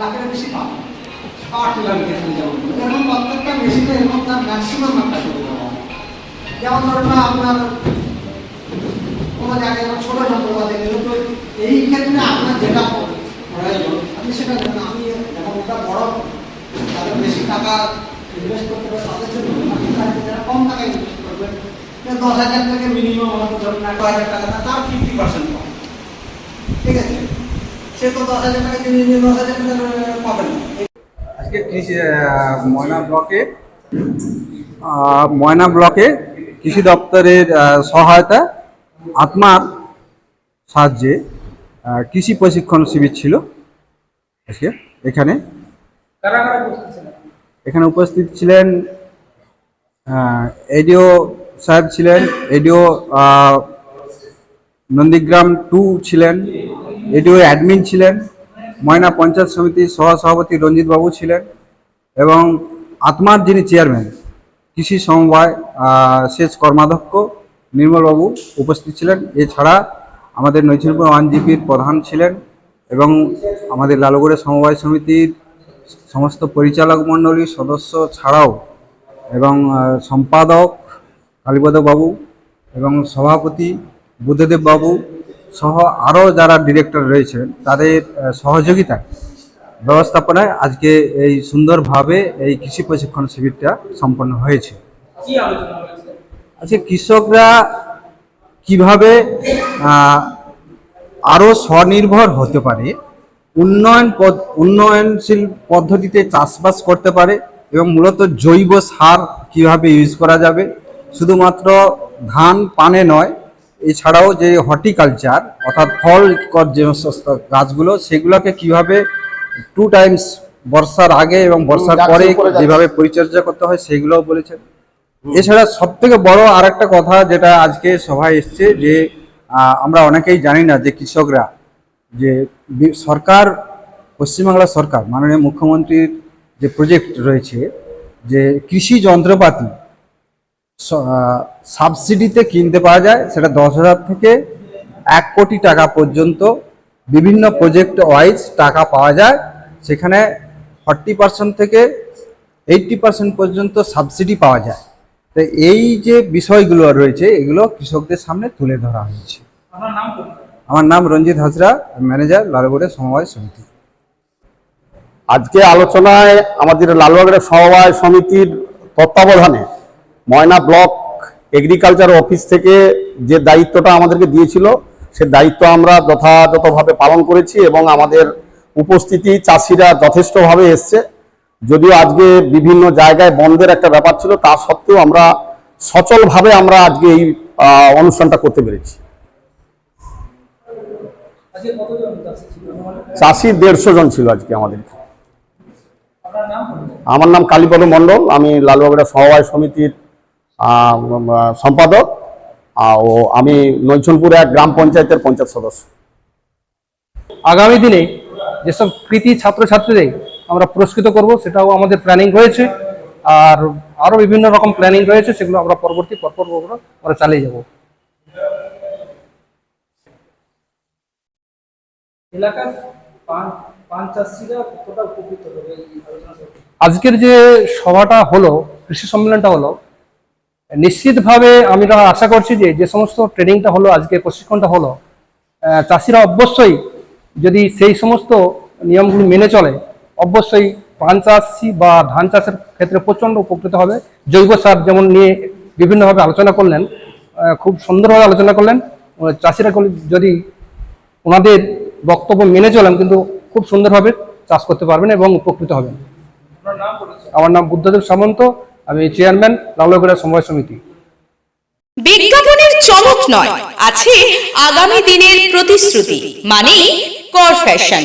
লাখের বেশি পাবো পাওয়ার টিলার যেমন এখন প্রত্যেকটা মেশিনে এরকম তার ম্যাক্সিমাম একটা করে। যেমন ধরুন আপনার কোনো জায়গায় ছোটো যন্ত্রপাতি নিলে তো এই ক্ষেত্রে আপনার যেটা প্রয়োজন, আপনি সেটা আমি যখন ওটা বড় তাদের বেশি টাকা ইনভেস্ট করতে পারে তাদের জন্য যারা কম টাকা ইনভেস্ট করবেন। দশ হাজার থেকে মিনিমাম আমাদের ধরুন এক হাজার টাকা, তার ফিফটি পার্সেন্ট সে তো দশ হাজার টাকা কিনে দশ হাজার টাকা পাবেন। আজকে কৃষি ময়না ব্লকে ময়না ব্লকে কৃষি দপ্তরের সহায়তা আত্মার সাহায্যে কৃষি প্রশিক্ষণ শিবির ছিল আজকে এখানে। এখানে উপস্থিত ছিলেন এডিও সাহেব ছিলেন এডিও নন্দীগ্রাম টু ছিলেন, এডিও অ্যাডমিন ছিলেন, ময়না পঞ্চায়েত সমিতির সহসভাপতি রঞ্জিত বাবু ছিলেন এবং আত্মার যিনি চেয়ারম্যান, কৃষি সমবায় সেচ কর্মাধ্যক্ষ নির্মলবাবু উপস্থিত ছিলেন। এছাড়া আমাদের নৈচিরপুর ওয়ান জিপির প্রধান ছিলেন এবং আমাদের লালগড়ে সমবায় সমিতির সমস্ত পরিচালক মণ্ডলী সদস্য ছাড়াও এবং সম্পাদক কালীপদ বাবু এবং সভাপতি বুদ্ধদেব বাবু সহ আরও যারা ডিরেক্টর রয়েছেন তাদের সহযোগিতায় ব্যবস্থাপনায় আজকে এই সুন্দরভাবে এই কৃষি প্রশিক্ষণ শিবিরটা সম্পন্ন হয়েছে। আজকে কৃষকরা কীভাবে আরও স্বনির্ভর হতে পারে উন্নয়ন পদ- উন্নয়নশীল পদ্ধতিতে চাষবাস করতে পারে এবং মূলত জৈব সার কীভাবে ইউজ করা যাবে শুধুমাত্র ধান পানে নয় এছাড়াও যে হর্টিকালচার অর্থাৎ ফল কর যে সমস্ত গাছগুলো সেগুলোকে কীভাবে টু টাইমস বর্ষার আগে এবং বর্ষার পরে যেভাবে পরিচর্যা করতে হয় সেগুলোও বলেছেন। এছাড়া সব থেকে বড় আর একটা কথা যেটা আজকে সভায় এসছে যে আমরা অনেকেই জানি না যে কৃষকরা যে সরকার পশ্চিমবাংলা সরকার মাননীয় মুখ্যমন্ত্রীর যে প্রজেক্ট রয়েছে যে কৃষি যন্ত্রপাতি সাবসিডিতে কিনতে পাওয়া যায় সেটা দশ হাজার থেকে এক কোটি টাকা পর্যন্ত বিভিন্ন প্রজেক্ট ওয়াইজ টাকা পাওয়া যায়। সেখানে ফর্টি পার্সেন্ট থেকে এইটটি পার্সেন্ট পর্যন্ত সাবসিডি পাওয়া যায়। তো এই যে বিষয়গুলো রয়েছে এগুলো কৃষকদের সামনে তুলে ধরা হয়েছে। আমার নাম রঞ্জিত হাজরা ম্যানেজার লালগড়ের সমবায় সমিতি। আজকে আলোচনায় আমাদের লালবাগের সমবায় সমিতির তত্ত্বাবধানে ময়না ব্লক এগ্রিকালচার অফিস থেকে যে দায়িত্বটা আমাদেরকে দিয়েছিল সে দায়িত্ব আমরা যথাযথভাবে পালন করেছি এবং আমাদের উপস্থিতি চাষিরা যথেষ্টভাবে এসছে। যদিও আজকে বিভিন্ন জায়গায় বন্ধের একটা ব্যাপার ছিল তা সত্ত্বেও আমরা সচলভাবে আমরা আজকে এই অনুষ্ঠানটা করতে পেরেছি। চাষি দেড়শো জন ছিল আজকে আমাদের। আমার নাম কালীপদ মণ্ডল আমি লালবাগড়া সমবায় সমিতির সম্পাদক আহ, ও আমি নৈছনপুর এক গ্রাম পঞ্চায়েতের পঞ্চায়েত সদস্য। আগামী দিনে যেসব কৃতি ছাত্রছাত্রীদের আমরা পুরস্কৃত করব সেটাও আমাদের প্ল্যানিং রয়েছে। আর আরও বিভিন্ন রকম প্ল্যানিং রয়েছে সেগুলো আমরা পরবর্তী পরপর আমরা চালিয়ে যাব। এলাকার? আজকের যে সভাটা হলো কৃষি সম্মেলনটা হলো নিশ্চিতভাবে আমরা আশা করছি যে যে সমস্ত ট্রেনিংটা হলো আজকে প্রশিক্ষণটা হলো চাষিরা অবশ্যই যদি সেই সমস্ত নিয়মগুলি মেনে চলে অবশ্যই পান চাষি বা ধান চাষের ক্ষেত্রে প্রচণ্ড উপকৃত হবে। জৈব সার যেমন নিয়ে বিভিন্নভাবে আলোচনা করলেন খুব সুন্দরভাবে আলোচনা করলেন চাষিরা যদি ওনাদের বক্তব্য মেনে চলেন কিন্তু খুব সুন্দরভাবে চাষ করতে পারবেন এবং উপকৃত হবেন। নাম আমার নাম বুদ্ধদেব সামন্ত আমি চেয়ারম্যান লালগড়া সমবায় সমিতি। বিজ্ঞাপনের চমক নয়, আছে আগামী দিনের প্রতিশ্রুতি মানে কর fashion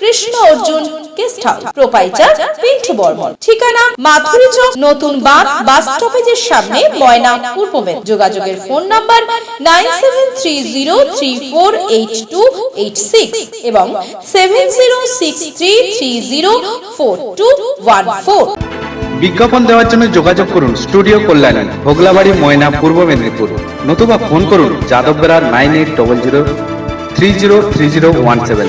Krishna Arjun guest house proprietor Pintu Barman. ঠিকানা মাথুরি চক, নতুন বাঁধ, বাস স্টপেজের সামনে ময়না পূর্ব মেদ যোগাযোগের phone number nine seven three zero three four eight two eight six এবং seven zero six three three zero four two one four. বিজ্ঞাপন দেওয়ার জন্য যোগাযোগ করুন স্টুডিও কল্যাণী, ভোগলাবাড়ি, ময়না, পূর্ব মেদিনীপুর। নতুবা ফোন করুন Yadav Bera nine eight double zero three zero three zero one seven.